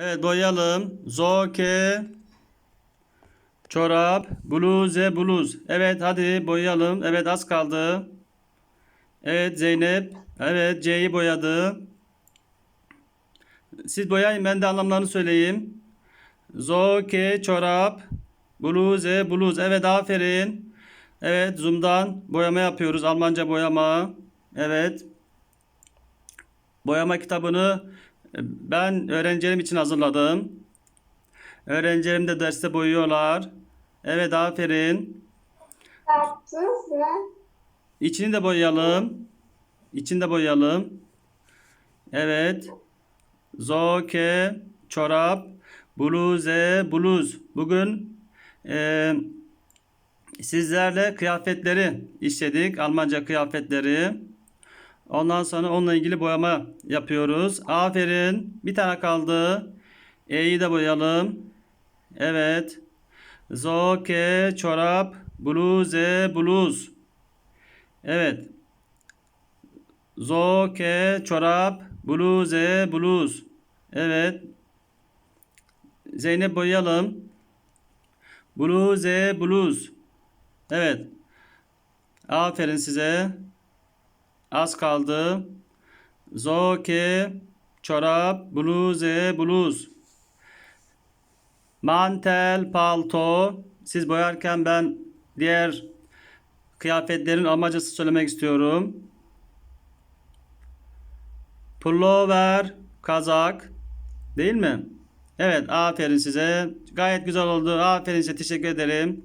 Evet boyayalım. Zoke. Çorap. Bluze bluz. Evet hadi boyayalım. Evet az kaldı. Evet Zeynep. Evet C'yi boyadı. Siz boyayın ben de anlamlarını söyleyeyim. Zoke çorap. Bluze bluz. Evet aferin. Evet Zoom'dan boyama yapıyoruz. Almanca boyama. Evet. Boyama kitabını ben öğrencilerim için hazırladım. Öğrencilerim de derste boyuyorlar. Evet aferin. Yaptınız mı? İçini de boyayalım. İçini de boyayalım. Evet. Zoke, çorap, bluze, bluz. Bugün e, sizlerle kıyafetleri işledik. Almanca kıyafetleri. Ondan sonra onunla ilgili boyama yapıyoruz. Aferin. Bir tane kaldı. E'yi de boyayalım. Evet. Zoke, çorap, bluze, bluz. Evet. Zoke, çorap, bluze, bluz. Evet. Zeynep boyayalım. Bluze, bluz. Evet. Aferin size. Az kaldı. Zoke, çorap, bluze, bluz. Mantel, palto. Siz boyarken ben diğer kıyafetlerin Almancası söylemek istiyorum. Pullover, kazak. Değil mi? Evet, aferin size. Gayet güzel oldu. Aferin size. Teşekkür ederim.